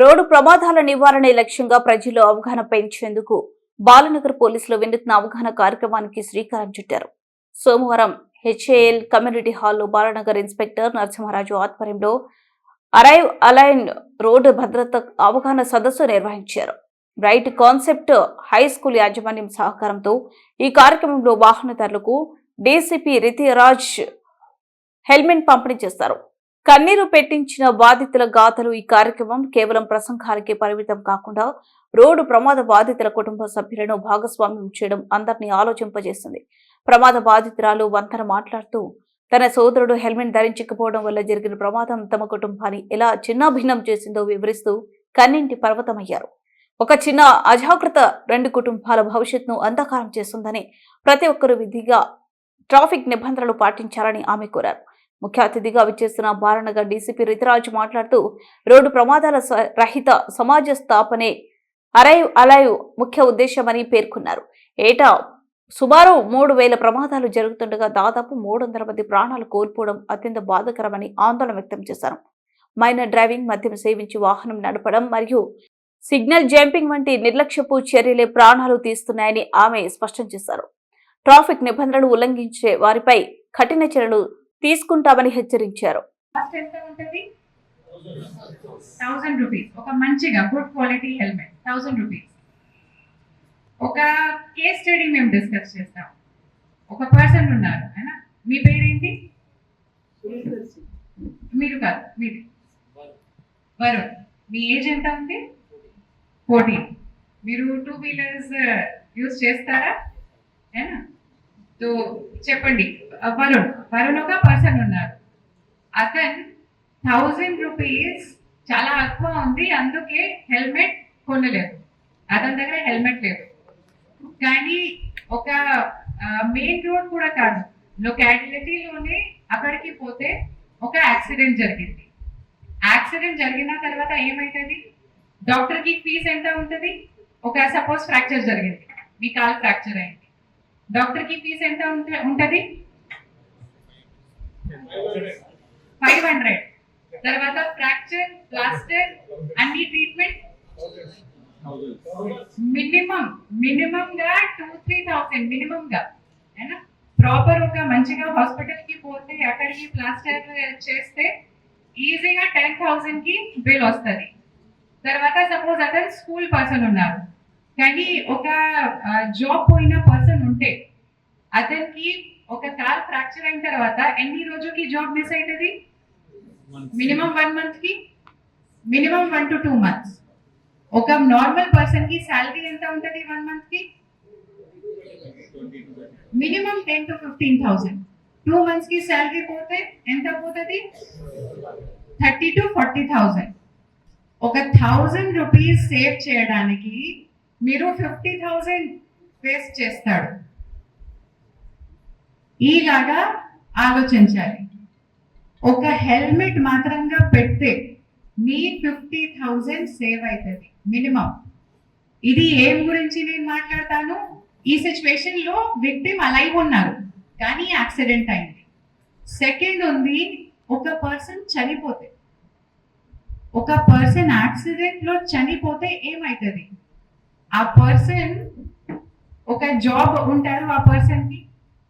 Road ప్రమాదాల నివారణ లక్ష్యంగా ప్రజల్లో అవగాహన పెంచేందుకు బాలనగర్ పోలీసులు వినూత్న అవగాహన కార్యక్రమానికి శ్రీకారం చుట్టారు. సోమవారం హెచ్ఏఎల్ కమ్యూనిటీ హాల్లో బాలనగర్ ఇన్స్పెక్టర్ నరసింహరాజు ఆధ్వర్యంలో అరైవ్ అలైన్ రోడ్డు భద్రత అవగాహన సదస్సు నిర్వహించారు. బ్రైట్ కాన్సెప్ట్ హై స్కూల్ యాజమాన్యం సహకారంతో ఈ కార్యక్రమంలో వాహనదారులకు డీసీపీ రితిరాజ్ హెల్మెట్ పంపిణీ చేస్తారు. కన్నీరు పెట్టించిన బాధితుల గాథలు ఈ కార్యక్రమం కేవలం ప్రసంగాలకే పరిమితం కాకుండా రోడ్డు ప్రమాద బాధితుల కుటుంబ సభ్యులను భాగస్వామ్యం చేయడం అందరినీ ఆలోచింపజేస్తుంది ప్రమాద బాధితురాలు వంతన మాట్లాడుతూ తన సోదరుడు హెల్మెట్ ధరించకపోవడం వల్ల జరిగిన ప్రమాదం తమ కుటుంబాన్ని ఎలా చిన్నాభిన్నం చేసిందో వివరిస్తూ కన్నింటి పర్వతమయ్యారు. ఒక చిన్న అజాగ్రత్త రెండు కుటుంబాల భవిష్యత్తును అంధకారం చేస్తుందని ప్రతి ఒక్కరూ విధిగా ట్రాఫిక్ నిబంధనలు పాటించాలని ఆమె కోరారు. ముఖ్య అతిథిగా విచ్చేస్తున్న బారణగర్ డీసీపీ రితిరాజు మాట్లాడుతూ రోడ్డు ప్రమాదాల స- రహిత సమాజ స్థాపనే అరైవ్ అలైవ్ ముఖ్య ఉద్దేశమని పేర్కొన్నారు. ఏటా సుమారు మూడు వేల ప్రమాదాలు జరుగుతుండగా దాదాపు మూడు వందల మంది ప్రాణాలు కోల్పోవడం అత్యంత బాధకరమని ఆందోళన వ్యక్తం చేశారు. మైనర్ డ్రైవింగ్ మద్యం సేవించి వాహనం నడపడం మరియు సిగ్నల్ జంపింగ్ వంటి నిర్లక్ష్యపు చర్యలే ప్రాణాలు తీస్తున్నాయని ఆమె స్పష్టం చేశారు. ట్రాఫిక్ నిబంధనలు ఉల్లంఘించే వారిపై కఠిన చర్యలు తీసుకుంటామని హెచ్చరించారు. ఎంత ఉంటుంది? థౌసండ్ రూపీస్ ఒక మంచిగా good quality helmet thousand rupees ఒక కేస్ స్టడీ మేము డిస్కస్ చేస్తాం. ఒక పర్సన్ ఉన్నారు అయినా? మీ పేరేంటి? మీరు కాదు మీరు వరుణ్. మీ ఏజ్ ఎంత ఉంది? ఫోర్టీన్ మీరు టూ వీలర్స్ యూజ్ చేస్తారా? ఏనా సో చెప్పండి. Uh, వరుణ్. వరుణ్ ఒక పర్సన్ ఉన్నారు అతను థౌజండ్ రూపీస్ చాలా ఎక్కువ ఉంది అందుకే హెల్మెట్ కొనలేదు. అతని దగ్గర హెల్మెట్ లేదు. కానీ ఒక మెయిన్ రోడ్ కూడా కాదు. లొకాలిటీలోనే అక్కడికి పోతే ఒక యాక్సిడెంట్ జరిగింది. యాక్సిడెంట్ జరిగిన తర్వాత ఏమవుతుంది డాక్టర్కి ఫీజు ఎంత ఉంటుంది? ఒక సపోజ్ ఫ్రాక్చర్ జరిగింది. మీ కాల్ ఫ్రాక్చర్ అయింది. డాక్టర్కి ఫీజు ఎంత ఉంటది? Five hundred. తర్వాత ఫ్రాక్చర్ ప్లాస్టర్ అన్ని ట్రీట్మెంట్? మినిమం మినిమం గా టూ త్రీ థౌసండ్ మినిమం గా ప్రాపర్ ఒక మంచిగా హాస్పిటల్కి పోతే అక్కడికి ప్లాస్టర్ చేస్తే ఈజీగా టెన్ థౌసండ్కి బిల్ వస్తుంది. తర్వాత సపోజ్ అతను స్కూల్ పర్సన్ ఉన్నారు. కానీ ఒక జాబ్ పోయిన పర్సన్ ఉంటే అతనికి ఒక కాల్ ఫ్రాక్చర్ అయిన తర్వాత ఎన్ని రోజుకి జాబ్ మిస్ అవుతుంది మినిమం వన్ మంత్కి? Minimum one to two months ఒక నార్మల్ పర్సన్కి శాలరీ ఎంత ఉంటుంది వన్ మంత్కి? Minimum ten to fifteen thousand two మంత్స్కి శాలరీ పోతే ఎంత పోతుంది? థర్టీ టు ఫార్టీ థౌసండ్ ఒక థౌజండ్ రూపీస్ సేవ్ చేయడానికి మీరు ఫిఫ్టీ థౌజండ్ వేస్ట్ చేస్తాడు. ఈలాగా ఆలోచించాలి. ఒక హెల్మెట్ మాత్రంగా పెడితే మీ ఫిఫ్టీ థౌజండ్ సేవ్ అవుతుంది మినిమం. ఇది ఏం గురించి నేను మాట్లాడతాను? ఈ సిచ్యువేషన్లో విక్టిమ్ అలైవ్ ఉన్నారు కానీ యాక్సిడెంట్ అయింది. సెకండ్ ఉంది ఒక పర్సన్ చనిపోతే. ఒక పర్సన్ యాక్సిడెంట్లో చనిపోతే ఏమవుతుంది ఆ పర్సన్ ఒక జాబ్ ఉంటారు ఆ పర్సన్కి.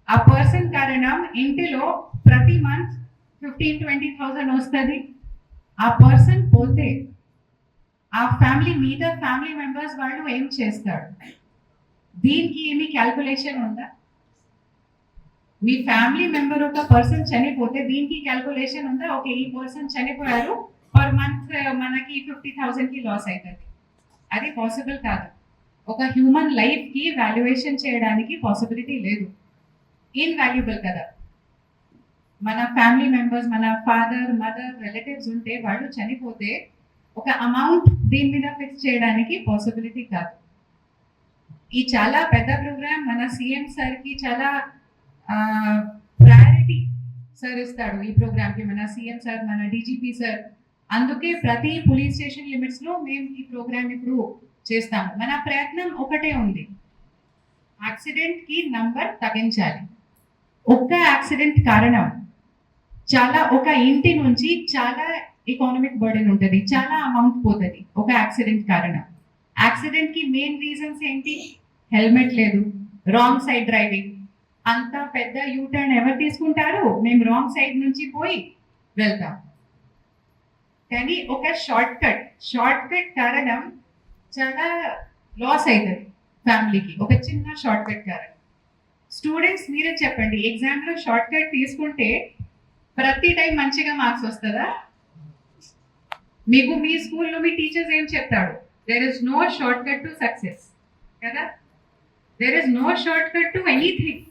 ఆ పర్సన్ కారణం ఇంటిలో ప్రతి మంత్ ఫిఫ్టీన్ ట్వంటీ థౌసండ్ వస్తుంది. ఆ పర్సన్ పోతే ఆ ఫ్యామిలీ మీద ఫ్యామిలీ మెంబర్స్ వాళ్ళు ఏం చేస్తారు? దీనికి ఏమి క్యాల్కులేషన్ ఉందా? మీ ఫ్యామిలీ మెంబర్ ఒక పర్సన్ చనిపోతే దీనికి క్యాల్కులేషన్ ఉందా? ఓకే ఈ పర్సన్ చనిపోయారు పర్ మంత్ మనకి ఫిఫ్టీ థౌసండ్కి లాస్ అవుతుంది అది పాసిబుల్ కాదు. ఒక హ్యూమన్ లైఫ్కి వాల్యుయేషన్ చేయడానికి పాసిబిలిటీ లేదు. ఇన్వాల్యుబుల్ కదా. మన ఫ్యామిలీ మెంబర్స్ మన ఫాదర్ మదర్ రిలేటివ్స్ ఉంటే వాళ్ళు చనిపోతే ఒక అమౌంట్ దీని మీద ఫిక్స్ చేయడానికి పాసిబిలిటీ కాదు. ఈ చాలా పెద్ద ప్రోగ్రామ్ మన సీఎం సార్కి చాలా ప్రయారిటీ సార్ ఇస్తాడు ఈ ప్రోగ్రామ్కి మన సీఎం సార్ మన డీజీపీ సార్ అందుకే ప్రతి పోలీస్ స్టేషన్ లిమిట్స్లో మేము ఈ ప్రోగ్రామ్ ఇప్పుడు చేస్తాము. మన ప్రయత్నం ఒకటే ఉంది. యాక్సిడెంట్కి నంబర్ తగ్గించాలి. ఒక్క యాక్సిడెంట్ కారణం చాలా ఒక ఇంటి నుంచి చాలా ఎకానమిక్ బర్డెన్ ఉంటుంది. చాలా అమౌంట్ పోతుంది ఒక యాక్సిడెంట్ కారణం. యాక్సిడెంట్కి మెయిన్ రీజన్స్ ఏంటి? హెల్మెట్ లేదు రాంగ్ సైడ్ డ్రైవింగ్ అంత పెద్ద యూ టర్న్ ఎవరు తీసుకుంటారు? మేము రాంగ్ సైడ్ నుంచి పోయి వెళ్తాం. కానీ ఒక షార్ట్ కట్ షార్ట్ కట్ కారణం చాలా లాస్ అవుతుంది ఫ్యామిలీకి ఒక చిన్న షార్ట్ కట్ కారణం స్టూడెంట్స్ మీరే చెప్పండి ఎగ్జామ్లో షార్ట్ కట్ తీసుకుంటే ప్రతి టైం మంచిగా మార్క్స్ వస్తుందా? మీకు మీ స్కూల్లో మీ టీచర్స్ ఏం చెప్తాడు there is no short cut to success కదా? There is no short cut to anything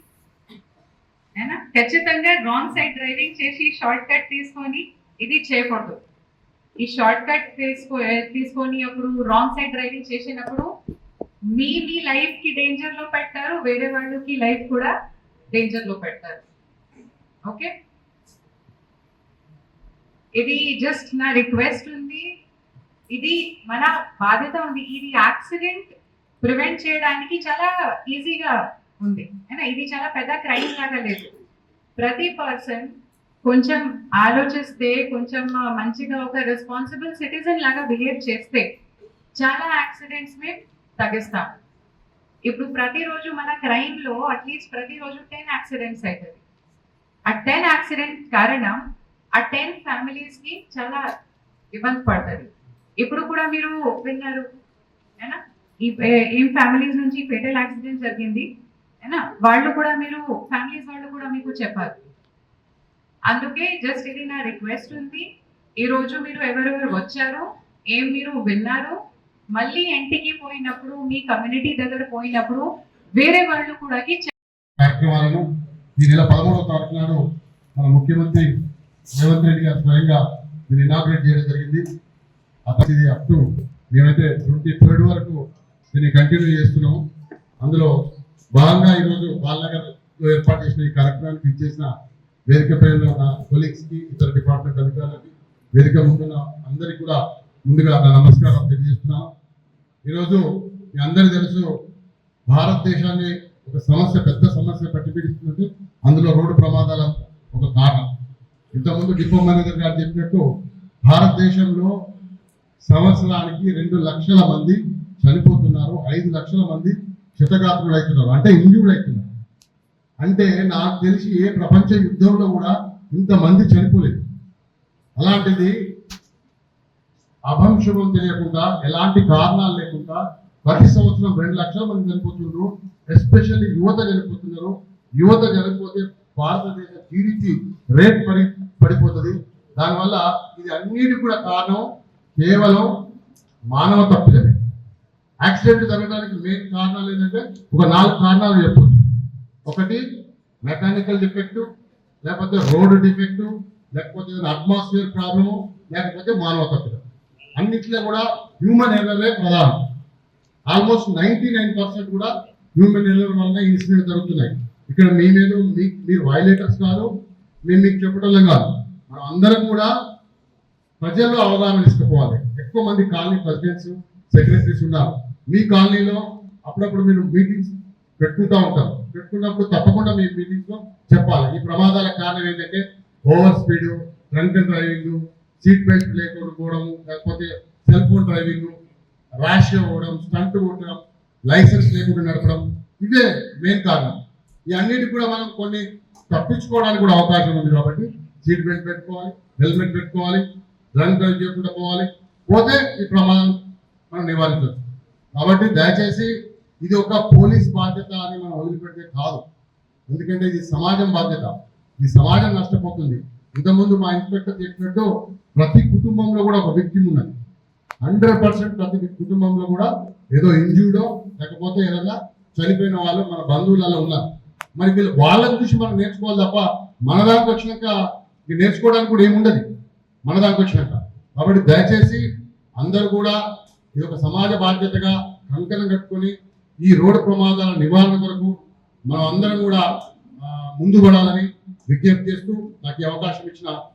ఏనా? ఖచ్చితంగా రాంగ్ సైడ్ డ్రైవింగ్ చేసి షార్ట్ కట్ తీసుకొని ఇది చేయకూడదు. ఈ షార్ట్ కట్ తీసుకో తీసుకొని అప్పుడు రాంగ్ సైడ్ డ్రైవింగ్ చేసినప్పుడు మీ మీ లైఫ్కి డేంజర్లో పెట్టారు వేరే వాళ్ళకి లైఫ్ కూడా డేంజర్లో పెడతారు. ఓకే ఇది జస్ట్ నా రిక్వెస్ట్ ఉంది. ఇది మన బాధ్యత ఉంది. ఇది యాక్సిడెంట్ ప్రివెంట్ చేయడానికి చాలా ఈజీగా ఉంది. అయినా ఇది చాలా పెద్ద క్రైమ్ లాగా లేదు. ప్రతి పర్సన్ కొంచెం ఆలోచిస్తే కొంచెం మంచిగా ఒక రెస్పాన్సిబుల్ సిటిజన్ లాగా బిహేవ్ చేస్తే చాలా యాక్సిడెంట్స్ మేము తగ్గిస్తాం. ఇప్పుడు ప్రతిరోజు మన క్రైమ్లో అట్లీస్ట్ ప్రతిరోజు టెన్ యాక్సిడెంట్స్ అవుతుంది ఆ టెన్ యాక్సిడెంట్ కారణం ఆ టెన్ ఫ్యామిలీస్కి చాలా ఇబ్బంది పడుతుంది. ఇప్పుడు కూడా మీరు విన్నారు ఏనా? ఈ ఏం ఫ్యామిలీస్ నుంచి ఫెటల్ యాక్సిడెంట్ జరిగింది వాళ్ళు కూడా మీరు ఫ్యామిలీస్ వాళ్ళు కూడా మీకు చెప్పాలి. అందుకే జస్ట్ ఇది నా రిక్వెస్ట్ ఉంది. ఈరోజు మీరు ఎవరెవరు వచ్చారో ఏం మీరు విన్నారో మళ్ళీ ఇంటికి పోయినప్పుడు మీ కమ్యూనిటీ దగ్గర పోయినప్పుడు వేరే వాళ్ళు కూడా కార్యక్రమాలను ఈ నెల పదమూడవ తారీఖు నాడు మన ముఖ్యమంత్రి రేవంత్ రెడ్డి గారు స్వయంగా దీన్ని ఇనాగ్రేట్ చేయడం జరిగింది. అతను ఇది అప్ టు మేమైతే ట్వంటీ థర్డ్ వరకు దీన్ని కంటిన్యూ చేస్తున్నాము. అందులో భాగంగా ఈరోజు బాలనగర్లో ఏర్పాటు చేసిన ఈ కార్యక్రమానికి ఇచ్చేసిన వేదిక పైన ఉన్న కొలీగ్స్కి ఇతర డిపార్ట్మెంట్ అధికారులకి వేదిక ముందున్న అందరికీ కూడా ముందుగా నా నమస్కారం తెలియజేస్తున్నాను ఈరోజు మీ అందరికీ తెలుసు భారతదేశాన్ని ఒక సమస్య పెద్ద సమస్య పట్టిపీడిస్తున్నట్టు అందులో రోడ్డు ప్రమాదాల ఒక కారణం. ఇంతకుముందు డిపో మేనేజర్ గారు చెప్పినట్టు భారతదేశంలో సంవత్సరానికి రెండు లక్షల మంది చనిపోతున్నారు ఐదు లక్షల మంది క్షతగాత్రులు అవుతున్నారు అంటే ఇంజూర్డ్ అవుతున్నారు అంటే నాకు తెలిసి ఏ ప్రపంచ యుద్ధంలో కూడా ఇంతమంది చనిపోలేదు. అలాంటిది అభంశుభం తెలియకుండా ఎలాంటి కారణాలు లేకుండా ప్రతి సంవత్సరం రెండు లక్షల మంది చనిపోతున్నారు. ఎస్పెషల్లీ యువత చనిపోతున్నారు. యువత చనిపోతే భారతదేశ జీడిపి రేట్ పడి పడిపోతుంది. దానివల్ల ఇది అన్నిటి కూడా కారణం కేవలం మానవ తప్పిదమే. యాక్సిడెంట్ జరగడానికి మెయిన్ కారణాలు ఏంటంటే ఒక నాలుగు కారణాలు చెప్పొచ్చు. ఒకటి మెకానికల్ డిఫెక్ట్ లేకపోతే రోడ్ డిఫెక్ట్ లేకపోతే అట్మాస్ఫియర్ ప్రాబ్లము లేకపోతే మానవ తప్పిదం అన్నిట్లో కూడా హ్యూమన్ ఎర్రరే ప్రధానం. ఆల్మోస్ట్ నైంటీ నైన్ పర్సెంట్ కూడా హ్యూమన్ ఎర్రర్ వల్ల ఇన్సిడెంట్ జరుగుతున్నాయి. ఇక్కడ మీ మీద మీ- మీరు వైలేటర్స్ కాదు మేము మీకు చెప్పడం కాదు. మనం అందరం కూడా ప్రజల్లో అవగాహన తీసుకుపోవాలి. ఎక్కువ మంది కాలనీ ప్రెసిడెంట్స్ సెక్రటరీస్ ఉన్నారు. మీ కాలనీలో అప్పుడప్పుడు మీరు మీటింగ్స్ పెట్టుకుంటూ ఉంటారు. పెట్టుకున్నప్పుడు తప్పకుండా మీ మీటింగ్స్లో చెప్పాలి. ఈ ప్రమాదాల కారణం ఏంటంటే over speed drunk driving seat belt లేకపోవడం లేకపోతే సెల్ ఫోన్ డ్రైవింగ్ ర్యాష్ అవ్వడం స్టంట్ కొట్టడం లైసెన్స్ లేకుండా నడపడం ఇదే మెయిన్ కారణం. ఈ అన్నిటి కూడా మనం కొన్ని తప్పించుకోవడానికి కూడా అవకాశం ఉంది కాబట్టి సీట్ బెల్ట్ పెట్టుకోవాలి హెల్మెట్ పెట్టుకోవాలి డ్రంక్ డ్రైవ్ చేయకుండా పోవాలి. పోతే ఈ ప్రమాదం మనం నివారించవచ్చు. కాబట్టి దయచేసి ఇది ఒక పోలీస్ బాధ్యత అని మనం వదిలిపెడితే కాదు. ఎందుకంటే ఇది సమాజం బాధ్యత. ఈ సమాజం నష్టపోతుంది. ఇంతకుముందు మా ఇన్స్పెక్టర్ చెప్పినట్టు ప్రతి కుటుంబంలో కూడా ఒక వ్యక్తి ఉన్నది. హండ్రెడ్ పర్సెంట్ ప్రతి కుటుంబంలో కూడా ఏదో ఇంజూర్డో లేకపోతే ఏదైనా చనిపోయిన వాళ్ళు మన బంధువులలో ఉన్నారు. మరి వీళ్ళు వాళ్ళని చూసి మనం నేర్చుకోవాలి తప్ప మన దానికి వచ్చినాక ఇది నేర్చుకోవడానికి కూడా ఏముండదు మన దానికి వచ్చినాక. కాబట్టి దయచేసి అందరూ కూడా ఇది ఒక సమాజ బాధ్యతగా కంకణం కట్టుకొని ఈ రోడ్డు ప్రమాదాల నివారణ కొరకు మనం అందరం కూడా ఆ, ముందు పడాలని విజ్ఞప్తి చేస్తూ నాకు ఈ అవకాశం ఇచ్చిన